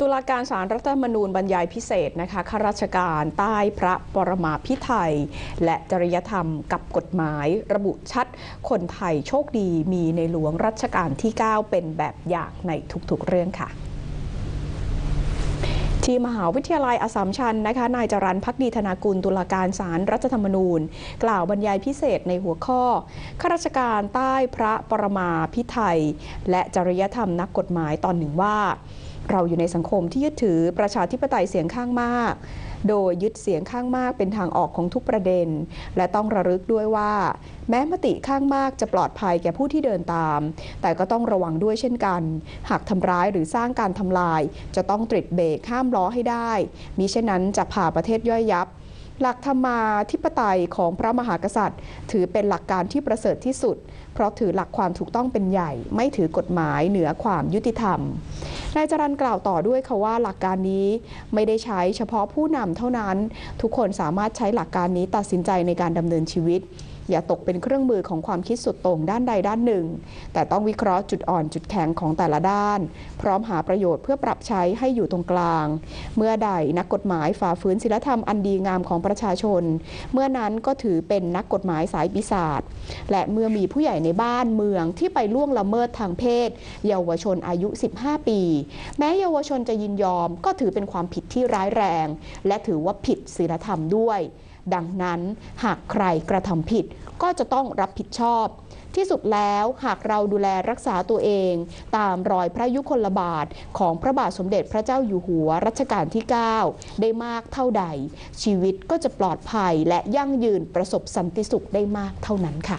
ตุลาการสารรัฐธรรมนูญบรรยายพิเศษนะคะข้าราชการใต้พระปรมาพิไทยและจริยธรรมกับกฎหมายระบุชัด คนไทยโชคดีมีในหลวงรัชกาลที่ 9 เป็นแบบอย่างในทุกๆเรื่องค่ะ ที่มหาวิทยาลัยอสสัมชัญนะคะนายจรันพักดีธนากุลตุลาการศาลรัฐธรรมนูญ กล่าวบรรยายพิเศษในหัวข้อข้าราชการใต้พระปรมาพิไทยและจริยธรรมนักกฎหมายตอนหนึ่งว่า เราอยู่ในสังคมที่ยึดถือประชาธิปไตยเสียงข้างมาก โดยยึดเสียงข้างมากเป็นทางออกของทุกประเด็น และต้องระลึกด้วยว่า แม้มติข้างมากจะปลอดภัยแก่ผู้ที่เดินตาม แต่ก็ต้องระวังด้วยเช่นกัน หากทำร้ายหรือสร้างการทำลาย จะต้องตริดเบรกห้ามล้อให้ได้มิเช่นนั้นจะพาประเทศย่อยยับ หลักธรรมาธิปไตยของพระมหากษัตริย์ ถือเป็นหลักการที่ประเสริฐที่สุด เพราะถือหลักความถูกต้องเป็นใหญ่ ไม่ถือกฎหมายเหนือความยุติธรรมนายจรันกล่าวต่อด้วยค่ะว่าหลักการนี้ไม่ได้ใช้เฉพาะผู้นำเท่านั้น ทุกคนสามารถใช้หลักการนี้ตัดสินใจในการดำเนินชีวิต อย่าตกเป็นเครื่องมือของความคิดสุดโต่งด้านใดด้านหนึ่ง แต่ต้องวิเคราะห์จุดอ่อนจุดแข็งของแต่ละด้าน พร้อมหาประโยชน์เพื่อปรับใช้ให้อยู่ตรงกลาง เมื่อใดนักกฎหมายฝ่าฝืนศีลธรรมอันดีงามของประชาชน เมื่อนั้นก็ถือเป็นนักกฎหมายสายปีศาจและเมื่อมีผู้ใหญ่ในบ้านเมืองที่ไปล่วงละเมิดทางเพศ เยาวชนอายุ 15 ปี แม้เยาวชนจะยินยอมก็ถือเป็นความผิดที่ร้ายแรง และถือว่าผิดศีลธรรมด้วย ดังนั้นหากใครกระทำผิดก็จะต้องรับผิดชอบ ที่สุดแล้วหากเราดูแลรักษาตัวเอง ตามรอยพระยุคลบาทของพระบาทสมเด็จพระเจ้าอยู่หัวรัชกาลที่ 9 ได้มากเท่าใด ชีวิตก็จะปลอดภัยและยั่งยืนประสบสันติสุขได้มากเท่านั้นค่ะ